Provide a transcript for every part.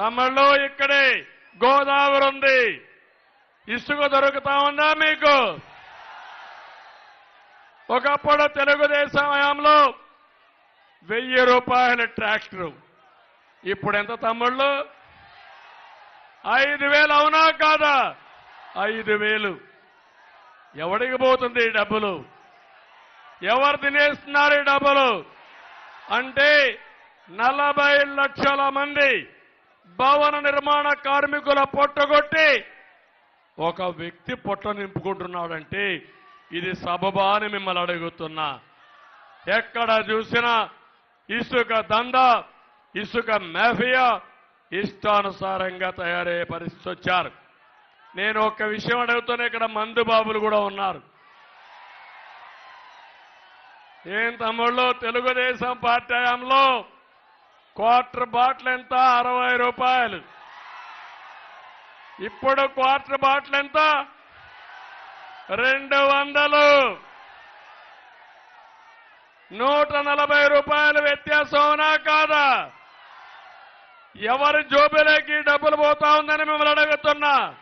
తమిళలో ఇక్కడే గోదావరి ఉంది ఇసుక దొరుకుతా ఉందా మీకు? ఒకప్పుడు తెలుగుదేశం హయాంలో వెయ్యి రూపాయల ట్రాక్టర్. ఇప్పుడు ఎంత తమ్ముళ్ళు? ఐదు వేలు అవునా కాదా? ఐదు వేలు. ఎవడికి పోతుంది ఈ డబ్బులు? ఎవరు తినేస్తున్నారు ఈ డబ్బులు? అంటే నలభై లక్షల మంది భవన నిర్మాణ కార్మికుల పొట్టగొట్టి ఒక వ్యక్తి పొట్ట నింపుకుంటున్నాడంటే ఇది సబబా అని మిమ్మల్ని అడుగుతున్నా. ఎక్కడ చూసినా ఇసుక దంద ఇసుక మాఫియా ఇష్టానుసారంగా తయారయ్యే పరిస్థితి వచ్చారు. నేను ఒక విషయం అడుగుతున్నా ఇక్కడ మందు బాబులు కూడా ఉన్నారు. ఏం తమ్ముళ్ళు తెలుగుదేశం పార్టీ హయాంలో క్వార్టర్ బాటిల్ ఎంత? అరవై రూపాయలు. ఇప్పుడు క్వార్టర్ బాటిల్ ఎంత? రెండు వందలు. నూట నలభై రూపాయలు వ్యత్యాసం కాదా? ఎవరి జోబులోకి డబ్బులు పోతా ఉందని మిమ్మల్ని అడుగుతున్నా.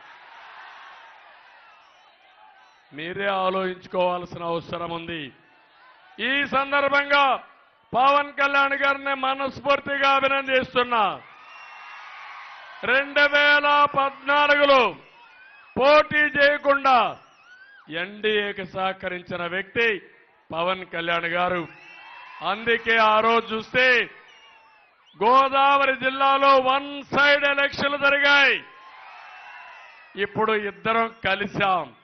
మీరే ఆలోచించుకోవాల్సిన అవసరం ఉంది. ఈ సందర్భంగా పవన్ కళ్యాణ్ గారిని మనస్ఫూర్తిగా అభినందిస్తున్నా. రెండు వేల పద్నాలుగులో పోటీ చేయకుండా ఎన్డీఏకి సహకరించిన వ్యక్తి పవన్ కళ్యాణ్ గారు. అందుకే ఆ రోజు చూస్తే గోదావరి జిల్లాలో వన్ సైడ్ ఎలక్షన్లు జరిగాయి. ఇప్పుడు ఇద్దరం కలిశాం.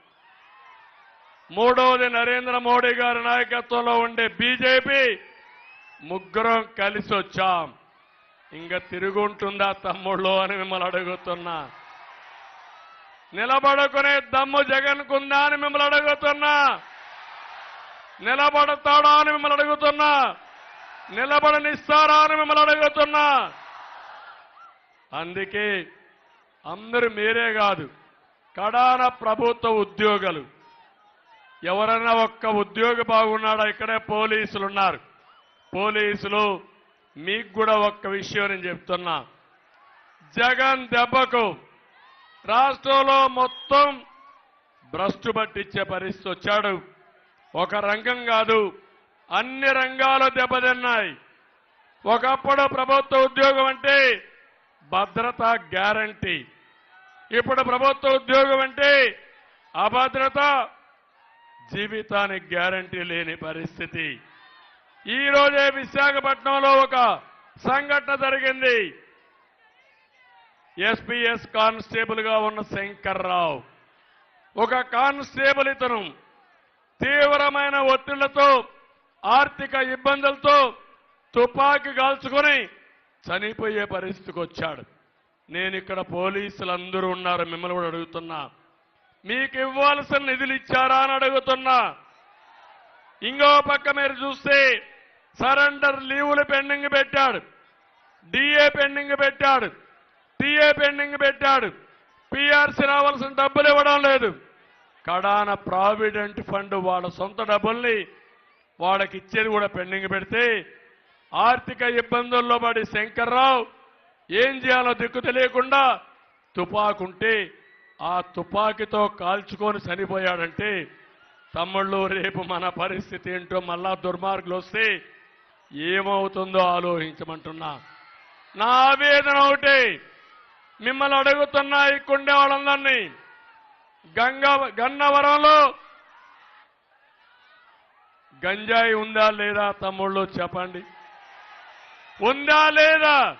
మూడవది నరేంద్ర మోడీ గారి నాయకత్వంలో ఉండే బీజేపీ ముగ్గురం కలిసి వచ్చాం. ఇంకా తిరుగుంటుందా తమ్ముళ్ళు అని మిమ్మల్ని అడుగుతున్నా. నిలబడుకునే దమ్ము జగన్ కుందా అని మిమ్మల్ని అడుగుతున్నా. నిలబడతాడా అని మిమ్మల్ని అడుగుతున్నా. నిలబడనిస్తారా అని మిమ్మల్ని అడుగుతున్నా. అందుకే అందరూ మీరే కాదు కడాన ప్రభుత్వ ఉద్యోగులు. ఎవరైనా ఒక్క ఉద్యోగి బాగున్నాడా? ఇక్కడే పోలీసులు ఉన్నారు పోలీసులు మీకు కూడా ఒక్క విషయం నేను చెప్తున్నా. జగన్ దెబ్బకు రాష్ట్రంలో మొత్తం భ్రష్టు పట్టించే పరిస్థితి వచ్చాడు. ఒక రంగం కాదు అన్ని రంగాలు దెబ్బతిన్నాయి. ఒకప్పుడు ప్రభుత్వ ఉద్యోగం అంటే భద్రత గ్యారంటీ. ఇప్పుడు ప్రభుత్వ ఉద్యోగం అంటే అభద్రత జీవితానికి గ్యారంటీ లేని పరిస్థితి. ఈ రోజే విశాఖపట్నంలో ఒక సంఘటన జరిగింది. ఎస్పీఎస్ కానిస్టేబుల్గా ఉన్న శంకర్రావు. ఒక కానిస్టేబుల్ ఇతను తీవ్రమైన ఒత్తిళ్ళతో ఆర్థిక ఇబ్బందులతో తుపాకీ కాల్చుకొని చనిపోయే పరిస్థితికి వచ్చాడు. నేను ఇక్కడ పోలీసులందరూ ఉన్నారు మిమ్మల్ని కూడా అడుగుతున్నా. మీకు ఇవ్వాల్సిన నిధులు ఇచ్చారా అని అడుగుతున్నా. ఇంకో పక్క మీరు చూస్తే సరెండర్ లీవులు పెండింగ్ పెట్టాడు. డిఏ పెండింగ్ పెట్టాడు. టీఏ పెండింగ్ పెట్టాడు. పిఆర్సీ రావాల్సిన డబ్బులు ఇవ్వడం లేదు. కడాన ప్రావిడెంట్ ఫండ్ వాళ్ళ సొంత డబ్బుల్ని వాళ్ళకి ఇచ్చేది కూడా పెండింగ్ పెడితే ఆర్థిక ఇబ్బందుల్లో పడి శంకర్రావు ఏం చేయాలో దిక్కు తెలియకుండా తుపాకుంటే ఆ తుపాకీతో కాల్చుకొని చనిపోయాడంటే తమ్ముళ్ళు రేపు మన పరిస్థితి ఏంటో మళ్ళా దుర్మార్గులు వస్తే ఏమవుతుందో ఆలోచించమంటున్నా. నా ఆవేదన ఒకటి. మిమ్మల్ని అడుగుతున్నా ఇక్కడే వాళ్ళందరినీ. గంగ గన్నవరంలో గంజాయి ఉందా లేదా తమ్ముళ్ళు చెప్పండి. ఉందా లేదా?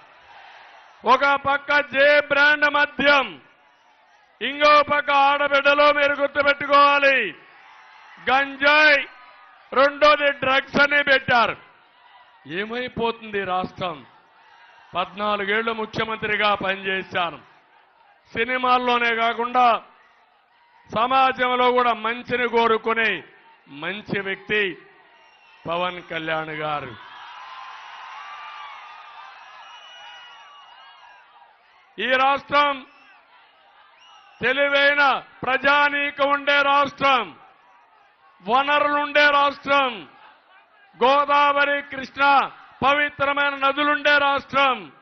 ఒక పక్క జే బ్రాండ్ మద్యం ఇంకో పక్క ఆడబిడ్డలో మీరు గుర్తుపెట్టుకోవాలి. గంజాయి రెండోది డ్రగ్స్ అని పెట్టారు. ఏమైపోతుంది రాష్ట్రం? పద్నాలుగేళ్ళు ముఖ్యమంత్రిగా పనిచేశాను. సినిమాల్లోనే కాకుండా సమాజంలో కూడా మంచిని కోరుకునే మంచి వ్యక్తి పవన్ కళ్యాణ్ గారు. ఈ రాష్ట్రం తెలివైన ప్రజానీకం ఉండే రాష్ట్రం వనరులుండే రాష్ట్రం గోదావరి కృష్ణ పవిత్రమైన నదులుండే రాష్ట్రం.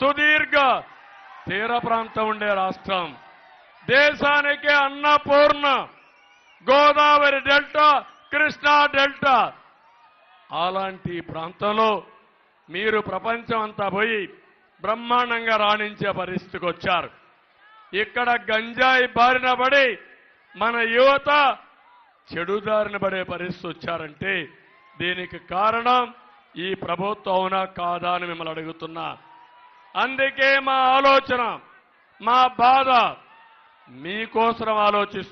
సుదీర్ఘ తీర ప్రాంతం ఉండే రాష్ట్రం. దేశానికి అన్నపూర్ణ గోదావరి డెల్టా కృష్ణా డెల్టా. అలాంటి ప్రాంతంలో మీరు ప్రపంచం అంతా పోయి బ్రహ్మాండంగా రాణించే పరిస్థితికి వచ్చారు. ఇక్కడ గంజాయి బారిన పడి మన యువత చెడుదారిన పడే పరిస్థితి వచ్చారంటే దీనికి కారణం ఈ ప్రభుత్వం అవునా కాదా అని మిమ్మల్ని అడుగుతున్నా. అందుకే మా ఆలోచన మా బాధ మీకోసం ఆలోచిస్తున్నా.